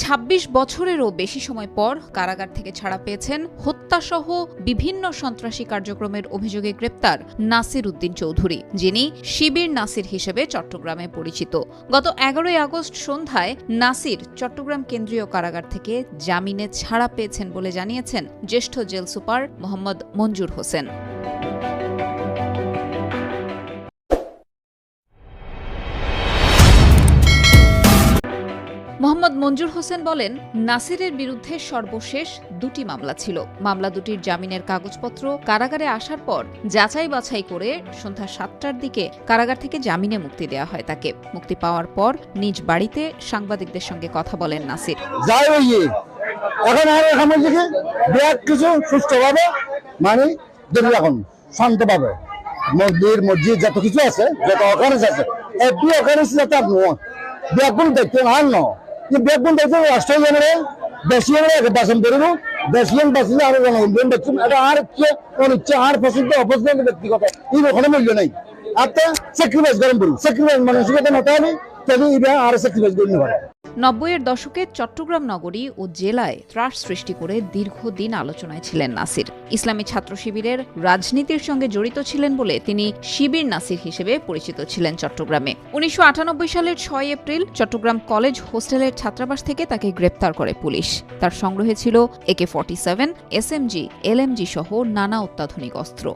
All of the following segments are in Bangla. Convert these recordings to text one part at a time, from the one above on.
২৬ বছরেরও বেশি সময় পর কারাগার থেকে ছাড়া পেয়েছেন হত্যাসহ বিভিন্ন সন্ত্রাসী কার্যক্রমের অভিযোগে গ্রেপ্তার নাসির উদ্দিন চৌধুরী, যিনি শিবির নাসির হিসেবে চট্টগ্রামে পরিচিত। গত এগারোই আগস্ট সন্ধ্যায় নাসির চট্টগ্রাম কেন্দ্রীয় কারাগার থেকে জামিনে ছাড়া পেয়েছেন বলে জানিয়েছেন জ্যেষ্ঠ জেল সুপার মোহাম্মদ মঞ্জুর হোসেন। মোহাম্মদ মঞ্জুর হোসেন বলেন, নাসিরের বিরুদ্ধে সর্বশেষ দুটি মামলা ছিল। মামলা দুটির জামিনের কাগজপত্র কারাগারে আসার পর যাচাই বাছাই করে সন্ধ্যা সাতটার দিকে কারাগার থেকে জামিনে মুক্তি দেওয়া হয় তাকে। মুক্তি পাওয়ার পর নিজ বাড়িতে সাংবাদিকদের সঙ্গে কথা বলেন নাসির। সুস্থভাবে মানে মন্দির মসজিদ যত কিছু আছে, যত অকারেন্স আছে অকারেন্স যাতে আপনি ব্যাগুন দেখতে বাসন করব বেশিয়ান বাসিলে আরও জনগণ দেখছেন এটা আর ইচ্ছে ওর ইচ্ছে, আর পছন্দ অপছন্দ ব্যক্তিগত। এই ওখানে মূল্য নেই। আর তা স্যাক্রিফাইস করেন বলুন স্যাক্রিফাইস মানসিকতা নটা হবে তাহলে এটা আর স্যাক্রিফাইস করতে পারে। নব্বইয়ের দশকে চট্টগ্রাম নগরী ও জেলায় ত্রাস সৃষ্টি করে দীর্ঘদিন আলোচনায় ছিলেন নাসির। ইসলামী ছাত্র শিবিরের রাজনীতির সঙ্গে জড়িত ছিলেন বলে তিনি শিবির নাসির হিসেবে পরিচিত ছিলেন চট্টগ্রামে। উনিশশো আটানব্বই সালের ছয় এপ্রিল চট্টগ্রাম কলেজ হোস্টেলের ছাত্রাবাস থেকে তাকে গ্রেপ্তার করে পুলিশ। তার সংগ্রহে ছিল AK forty seven SMG LMG সহ নানা অত্যাধুনিক অস্ত্র।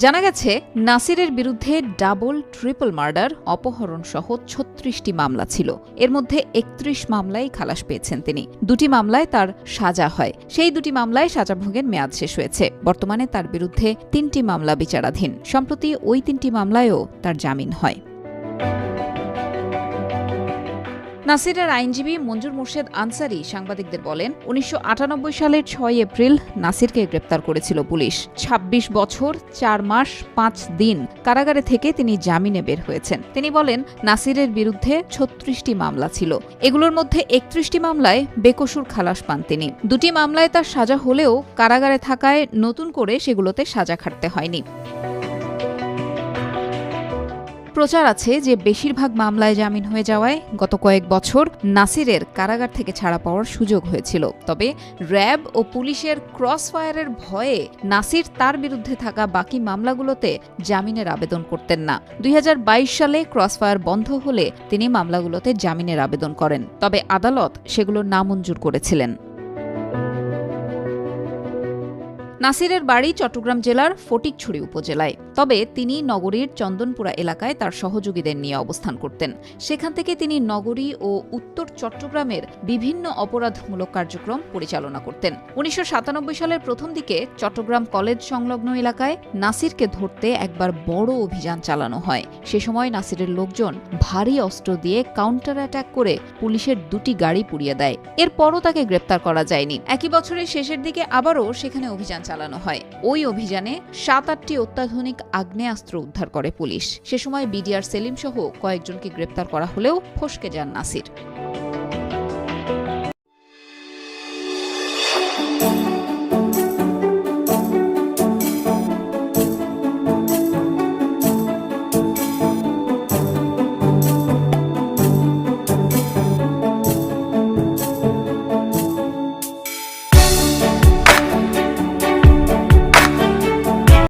জানা গেছে, নাসিরের বিরুদ্ধে ডাবল, ট্রিপল মার্ডার অপহরণ সহ ছত্রিশটি মামলা ছিল। এর মধ্যে একত্রিশ মামলায় খালাস পেয়েছেন তিনি। দুটি মামলায় তার সাজা হয়। সেই দুটি মামলায় সাজাভোগের মেয়াদ শেষ হয়েছে। বর্তমানে তার বিরুদ্ধে তিনটি মামলা বিচারাধীন। সম্প্রতি ওই তিনটি মামলায়ও তার জামিন হয়। নাসিরের আইনজীবী মঞ্জুর মুর্শেদ আনসারি সাংবাদিকদের বলেন, উনিশশো আটানব্বই সালের ছয় এপ্রিল নাসিরকে গ্রেপ্তার করেছিল পুলিশ। ২৬ বছর, চার মাস, পাঁচ দিন কারাগারে থেকে তিনি জামিনে বের হয়েছেন। তিনি বলেন, নাসিরের বিরুদ্ধে ছত্রিশটি মামলা ছিল। এগুলোর মধ্যে একত্রিশটি মামলায় বেকসুর খালাস পান তিনি। দুটি মামলায় তার সাজা হলেও কারাগারে থাকায় নতুন করে সেগুলোতে সাজা খাটতে হয়নি। প্রচার আছে যে বেশিরভাগ মামলায় জামিন হয়ে যাওয়ায় গত কয়েক বছর নাসিরের কারাগার থেকে ছাড়া পাওয়ার সুযোগ হয়েছিল। তবে র্যাব ও পুলিশের ক্রস ফায়ারের ভয়ে নাসির তার বিরুদ্ধে থাকা বাকি মামলাগুলোতে জামিনের আবেদন করতেন না। দুই হাজার বাইশ সালে ক্রস ফায়ার বন্ধ হলে তিনি মামলাগুলোতে জামিনের আবেদন করেন। তবে আদালত সেগুলো নামঞ্জুর করেছিলেন। নাসিরের বাড়ি চট্টগ্রাম জেলার ফটিকছড়ি উপজেলায়। তবে তিনি নগরীর চন্দনপুরা এলাকায় তার সহযোগীদের নিয়ে অবস্থান করতেন। সেখান থেকে তিনি নগরী ও উত্তর চট্টগ্রামের বিভিন্ন অপরাধমূলক কার্যক্রম পরিচালনা করতেন। উনিশশো সাতানব্বই সালের প্রথম দিকে চট্টগ্রাম কলেজ সংলগ্ন এলাকায় নাসিরকে ধরতে একবার বড় অভিযান চালানো হয়। সে সময় নাসিরের লোকজন ভারী অস্ত্র দিয়ে কাউন্টার অ্যাটাক করে পুলিশের দুটি গাড়ি পুড়িয়ে দেয়। এরপরও তাকে গ্রেপ্তার করা যায়নি। একই বছরের শেষের দিকে আবারও সেখানে অভিযান চালানো হয়। ওই অভিযানে সাত আটটি অত্যাধুনিক আগ্নেয়াস্ত্র উদ্ধার করে পুলিশ। সে সময় বিডিআর সেলিম সহ কয়েকজনকে গ্রেপ্তার করা হলেও ফসকে যান নাসির।